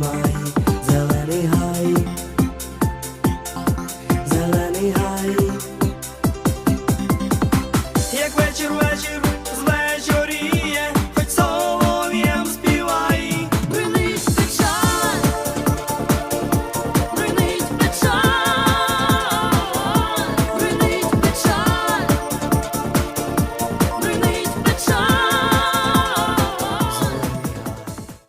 знай, зелений гай, зелений гай, як вечір.